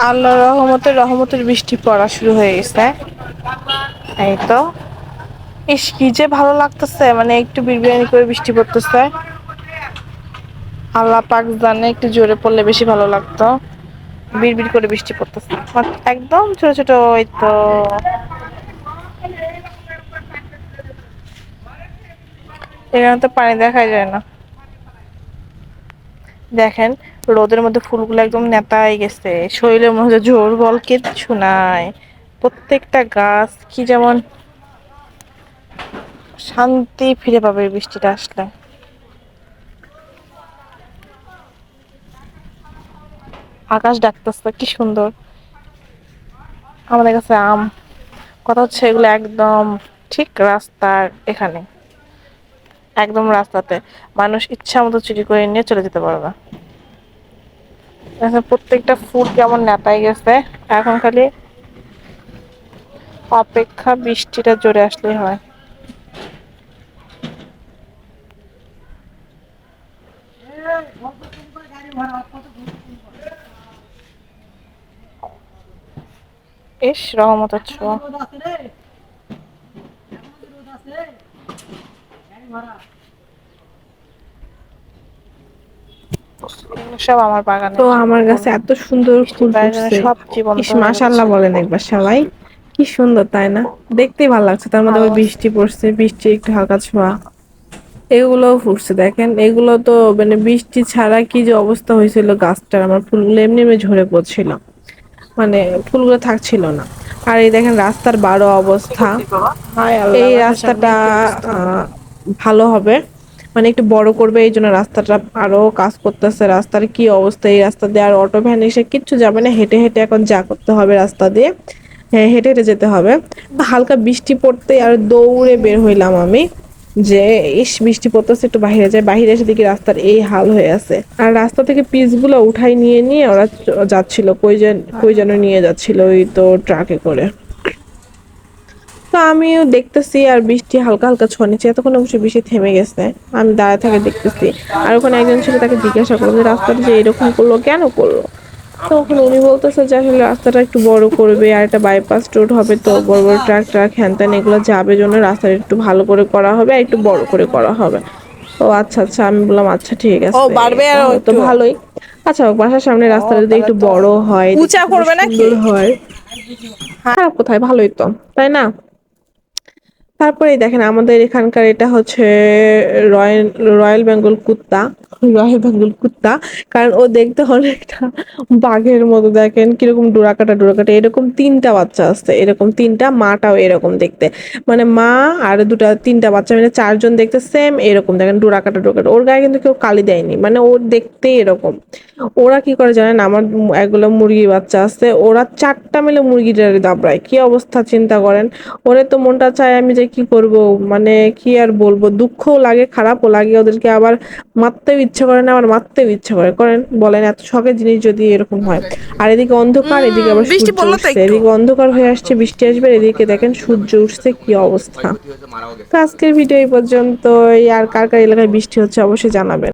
আল্লাহ রহমতে রহমতের বৃষ্টি পড়া শুরু হয়ে গেছে। এই তো। ইস, কি যে ভালো লাগতেছে মানে একটু বিরিয়ানি করে বৃষ্টি পড়তেছে। আল্লাহ পাক জানে একটু জোরে পড়লে বেশি ভালো লাগতো। বিড়বিড় করে বৃষ্টি পড়তেছে। একদম ছোট ছোট ওই তো। এখানে তো পানি দেখাই যায় না। দেখেন, রোদের মধ্যে ফুলগুলো একদম নেতাই গেছে। শরীরের মধ্যে জোর বল কিচ্ছু নাই। প্রত্যেকটা গাছ কি যেমন শান্তি ফিরে পাবে বৃষ্টিটা আসলে। আকাশ ডাকতেছে, কি সুন্দর। আমাদের কাছে আম। কথা হচ্ছে এগুলো একদম ঠিক রাস্তার এখানে। একদম রাস্তাতে। মানুষ ইচ্ছা মতো চুরি করে নিয়ে চলে যেতে পারবে। প্রত্যেকটা ফুল কেমন নেতাই গেছে। এখন খালি অপেক্ষা বৃষ্টিটা জোরে আসলেই হয়। ইস, রহমতের ছোঁয়া। সব আমার বাগানে। তো আমার কাছে এত সুন্দর ফুল ফুটছে। সব জীবন মাশাআল্লাহ বলেন একবার সবাই। কি সুন্দর তাই না? দেখতেই ভালো লাগছে। তার মধ্যে বৃষ্টি পড়ছে বৃষ্টি একটু হালকা ছোঁয়া। এগুলোও ফুটছে দেখেন। এগুলো তো মানে বৃষ্টি ছাড়া কি যে অবস্থা হয়েছিল গাছটার। আমার ফুলগুলো এমনি এমনি ঝরে পড়ছিল। মানে ফুলগুলো থাকছিল না। আর এই দেখেন রাস্তার বারো অবস্থা। এই রাস্তাটা আহ, ভালো হবে। মানে একটু বড় করবে, এই জন্য রাস্তাটা আরও কাজ করতেছে। রাস্তার কি অবস্থা, এই রাস্তা দিয়ে আর অটো ভ্যান এসে কিচ্ছু যাবে না। হেঁটে হেঁটে এখন যা করতে হবে রাস্তা দিয়ে। হ্যাঁ হেঁটে হেঁটে যেতে হবে। হালকা বৃষ্টি পড়তে আর দৌড়ে বের হইলাম আমি যে, ইস, বৃষ্টি পড়তেছে, একটু বাইরে যায় বাইরে এসে দেখি রাস্তার এই হাল হয়ে আছে। আর রাস্তা থেকে পিসগুলো উঠাই নিয়ে নিয়ে ওরা যাচ্ছিল। কই যেন কই যেন নিয়ে যাচ্ছিল ওই তো ট্রাকে করে। তো আমিও দেখতেছি আর বৃষ্টি হালকা হালকা ছড়িয়েছে এতক্ষণ অবশ্যই বৃষ্টি থেমে গেছে। আমি দাঁড়ায় থেকে দেখতেছি। আর ওখানে একজন ছিল তাকে জিজ্ঞাসা করল যে রাস্তাটা যে এরকম করল কেন করল? তখন উনি বলতেছে যে আসলে রাস্তাটা একটু বড় করবে আর একটা বাইপাস রোড হবে তো বড় বড় ট্রাক ট্রাক হ্যান ত্যান এগুলো যাবে জন্য রাস্তাটা একটু ভালো করে করা হবে আর একটু বড় করে করা হবে। ও আচ্ছা আচ্ছা আমি বললাম আচ্ছা ঠিক আছে। ও, বাড়বে আরও তো ভালোই। আচ্ছা বাসার সামনে রাস্তাটা যদি একটু বড় হয় উঁচা করবে নাকি? হয়। খারাপ কোথায়? ভালোই তো তাই না? তারপরে দেখেন আমাদের এখানকার এটা হচ্ছে রয়্যাল রয়্যাল বেঙ্গল কুত্তা, রয়্যাল বেঙ্গল কুত্তা। কারণ ও দেখতে অনেকটা বাঘের মতো, দেখেন কীরকম ডোরাকাটা ডোরাকাটা। এরকম তিনটা বাচ্চা আছে, এরকম তিনটা, মাটাও এরকম দেখতে। মানে মা আর দুটা, তিনটা বাচ্চা মানে চারজন দেখতে সেম এরকম, দেখেন ডোরাকাটা ডোরাকাটা। ওর গায়ে কিন্তু কেউ কালি দেয়নি মানে ওর দেখতে এরকম। ওরা কি করে জানেন? আমার এগুলো মুরগি বাচ্চা আছে, ওরা চারটা মিলে মুরগিটারে দাবড়ায়। কি অবস্থা, চিন্তা করেন? ওরে তো মনটা চায় আমি যে কি করব? মানে কি আর বলব? দুঃখও লাগে খারাপও লাগে। ওদেরকে আবার মারতেও ইচ্ছা করে না আবার মারতেও ইচ্ছা করে। করেন বলেন এত শখের জিনিস যদি এরকম হয়। আর এদিকে অন্ধকার এদিকে আবার বৃষ্টি সূর্য উঠছে। এদিকে অন্ধকার হয়ে আসছে বৃষ্টি আসবে এদিকে দেখেন সূর্য উঠছে কি অবস্থা। তো আজকের ভিডিও এই পর্যন্ত আর কার কার এলাকায় বৃষ্টি হচ্ছে অবশ্যই জানাবেন।